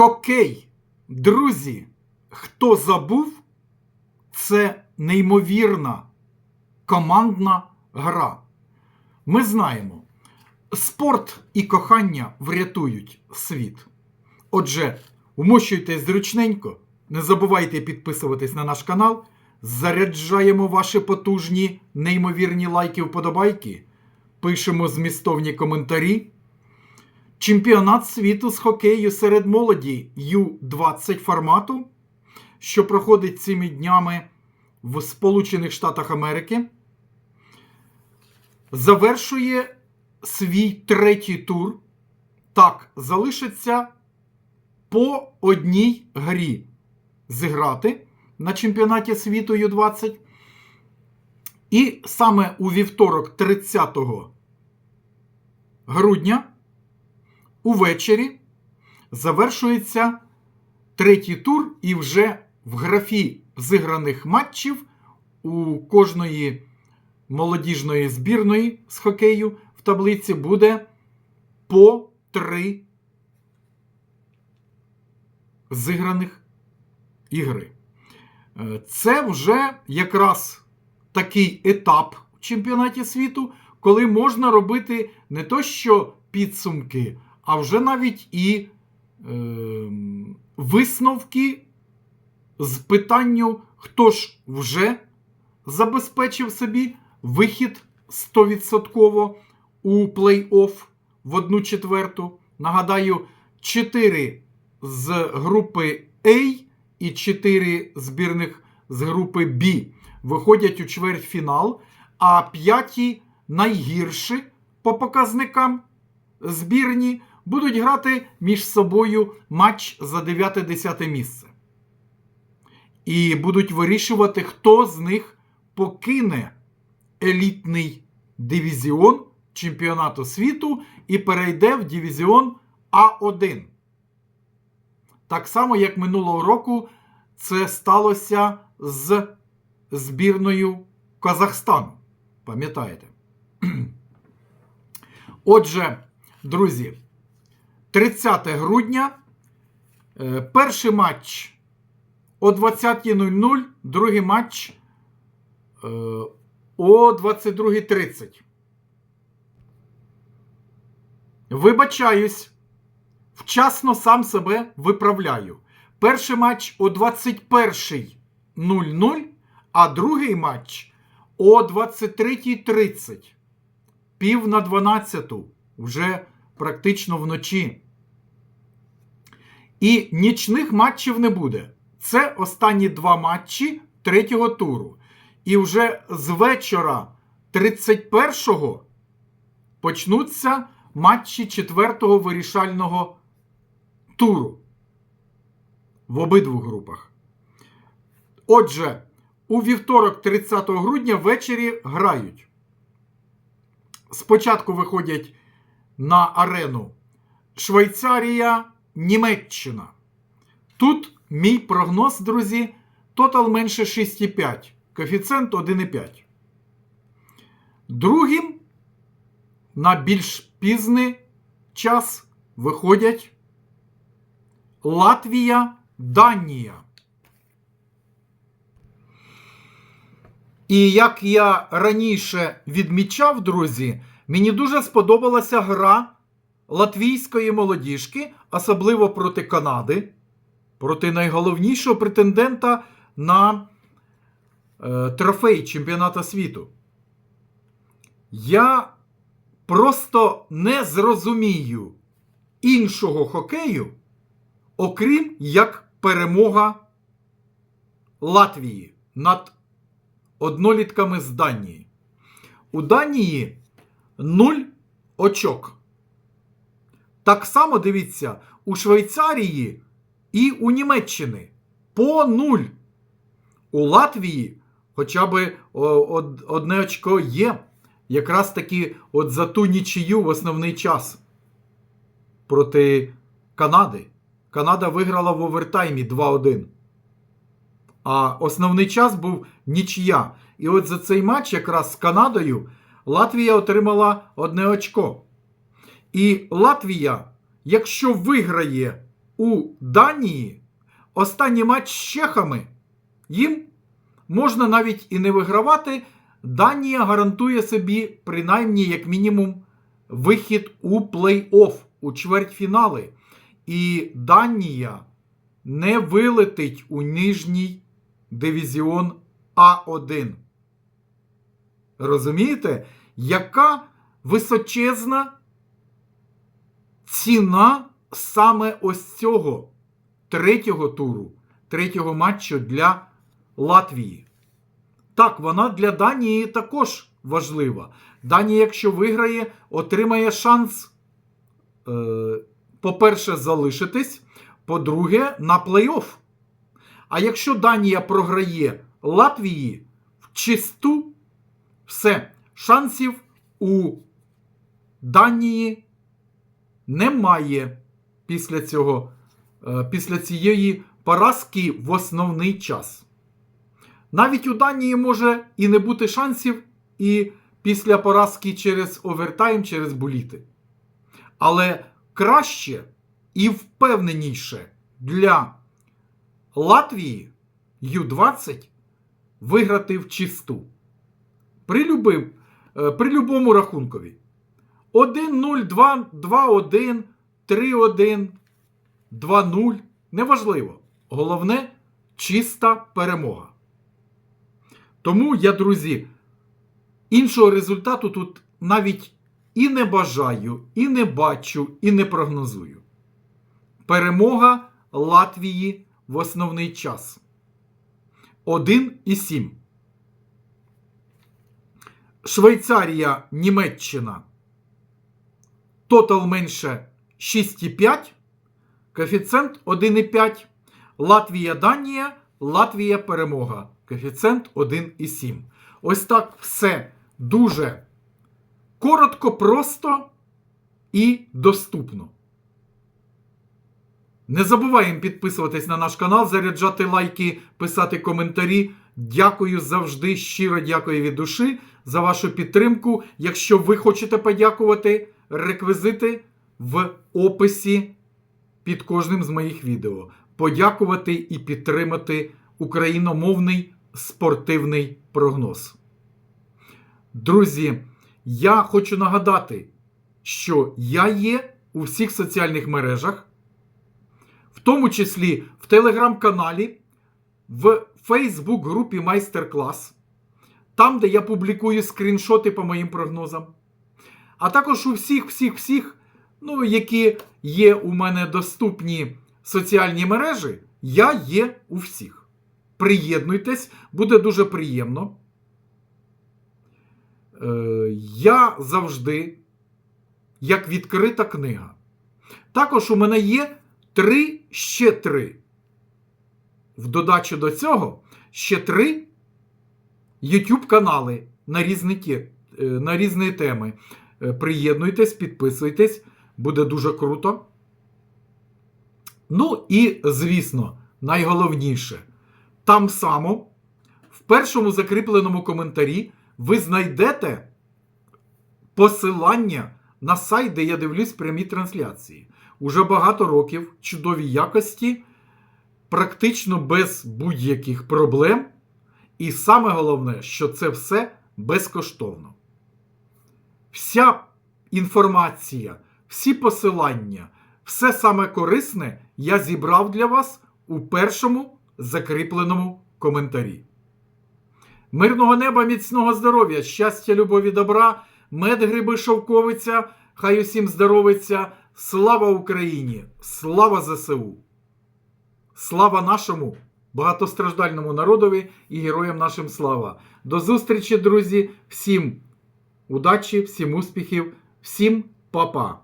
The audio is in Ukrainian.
Хокей. Друзі, хто забув, це неймовірна командна гра. Ми знаємо, спорт і кохання врятують світ. Отже, вмощуйтесь зручненько, не забувайте підписуватись на наш канал. Заряджаємо ваші потужні, неймовірні лайки вподобайки. Пишемо змістовні коментарі. Чемпіонат світу з хокею серед молоді Ю-20 формату, що проходить цими днями в Сполучених Штатах Америки, завершує свій третій тур. Так, залишиться по одній грі зіграти на чемпіонаті світу Ю-20. І саме у вівторок, 30 грудня, увечері завершується третій тур, і вже в графі зіграних матчів у кожної молодіжної збірної з хокею в таблиці буде по три зіграних ігри. Е, Це вже якраз такий етап в чемпіонаті світу, коли можна робити не то що підсумки, а вже навіть і е, висновки з питанню, хто ж вже забезпечив собі вихід 100% у плей-офф в одну четверту. Нагадаю, 4 з групи А і 4 збірних з групи Б виходять у чвертьфінал, а п'яті найгірші по показникам збірні будуть грати між собою матч за 9-10 місце. І будуть вирішувати, хто з них покине елітний дивізіон чемпіонату світу і перейде в дивізіон А1. Так само, як минулого року це сталося з збірною Казахстану. Пам'ятаєте? Отже, друзі, 30 грудня. е, Перший матч о 20.00, другий матч е, о 22.30. Вибачаюсь, вчасно сам себе виправляю. Перший матч о 21.00, а другий матч о 23.30. Пів на 12 вже практично вночі. І нічних матчів не буде. Це останні два матчі третього туру. І вже з вечора 31-го почнуться матчі четвертого вирішального туру в обидвох групах. Отже, у вівторок, 30 грудня, ввечері грають. Спочатку виходять на арену Швейцарія, Німеччина. Тут мій прогноз, друзі, тотал менше 6,5. Коефіцієнт 1,5. Другим на більш пізний час виходять Латвія, Данія. І як я раніше відмічав, друзі, мені дуже сподобалася гра латвійської молодіжки, особливо проти Канади, проти найголовнішого претендента на е, трофей чемпіоната світу. Я просто не зрозумію іншого хокею, окрім як перемога Латвії над однолітками з Данії. У Данії 0 очок. Так само дивіться, у Швейцарії і у Німеччини по 0. У Латвії хоча б одне очко є. Якраз таки от за ту нічию в основний час проти Канади. Канада виграла в овертаймі 2-1. А основний час був нічия. І от за цей матч, якраз з Канадою, Латвія отримала одне очко. І Латвія, якщо виграє у Данії останній матч з чехами їм можна навіть і не вигравати. Данія гарантує собі, принаймні, як мінімум, вихід у плей-офф у чвертьфінали. І Данія не вилетить у нижній дивізіон А1. Розумієте, яка височезна ціна саме ось цього третього туру, третього матчу для Латвії? Так, вона для Данії також важлива. Данія, якщо виграє, отримає шанс, е, по-перше, залишитись, по-друге, на плей-офф. А якщо Данія програє Латвії в чисту, все, шансів у Данії немає після цього, е, після цієї поразки в основний час. Навіть у Данії може і не бути шансів і після поразки через овертайм, через боліти. Але краще і впевненіше для Латвії Ю-20 виграти в чисту. При, любим, е, при любому рахункові. 1-0, 2-1, 3-1, 2-0. Неважливо. Головне чиста перемога. Тому я, друзі, іншого результату тут навіть і не бажаю, і не бачу, і не прогнозую. Перемога Латвії в основний час. 1 і 7. Швейцарія, Німеччина. Тотал менше 6,5. Коефіцієнт 1,5. Латвія, Данія. Латвія перемога. Коефіцієнт 1,7. Ось так все дуже коротко, просто і доступно. Не забуваємо підписуватись на наш канал, заряджати лайки, писати коментарі. Дякую завжди, щиро дякую від душі за вашу підтримку. Якщо ви хочете подякувати, реквізити в описі під кожним з моїх відео. Подякувати і підтримати україномовний спортивний прогноз. Друзі, я хочу нагадати, що я є у всіх соціальних мережах, в тому числі в телеграм-каналі, в Фейсбук-групі Майстер-клас, там, де я публікую скріншоти по моїм прогнозам. А також у всіх, всіх, всіх, ну, які є у мене доступні соціальні мережі, я є у всіх. Приєднуйтесь, буде дуже приємно. Е, я завжди, як відкрита книга. Також у мене є три ще три. В додачу до цього ще три YouTube канали на різні, е, на різні теми. Е, Приєднуйтесь, підписуйтесь, буде дуже круто. Ну і, звісно, найголовніше, там само, в першому закріпленому коментарі, ви знайдете посилання на сайт, де я дивлюсь прямі трансляції. Уже багато років чудовій якості, практично без будь-яких проблем. І саме головне, що це все безкоштовно. Вся інформація, всі посилання, все саме корисне я зібрав для вас у першому закріпленому коментарі. Мирного неба, міцного здоров'я, щастя, любові, добра, мед, гриби, шовковиця, хай усім здоровиться. Слава Україні! Слава ЗСУ! Слава нашому багатостраждальному народові і героям нашим слава! До зустрічі, друзі! Всім удачі, всім успіхів, всім па-па!